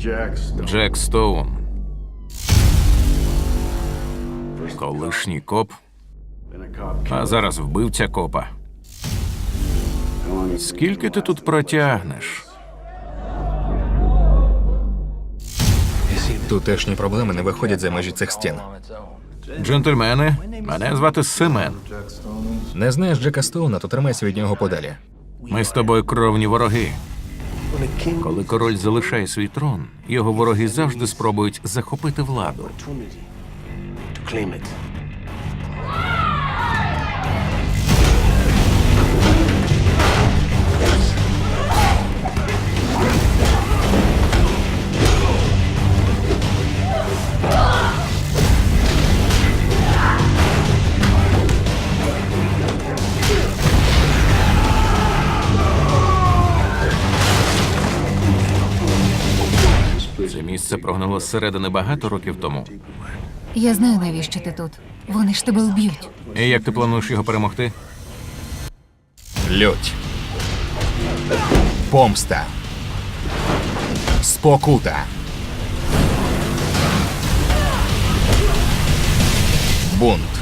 Джек Стоун. Колишній коп, а зараз вбивця копа. Скільки ти тут протягнеш? Тутешні проблеми не виходять за межі цих стін. Джентльмени, мене звати Семен. Не знаєш Джека Стоуна, то тримайся від нього подалі. Ми з тобою кровні вороги. Коли король залишає свій трон, його вороги завжди спробують захопити владу. Це місце прогнало зсередини багато років тому. Я знаю, навіщо ти тут. Вони ж тебе вб'ють. І як ти плануєш його перемогти? Лють. Помста. Спокута. Бунт.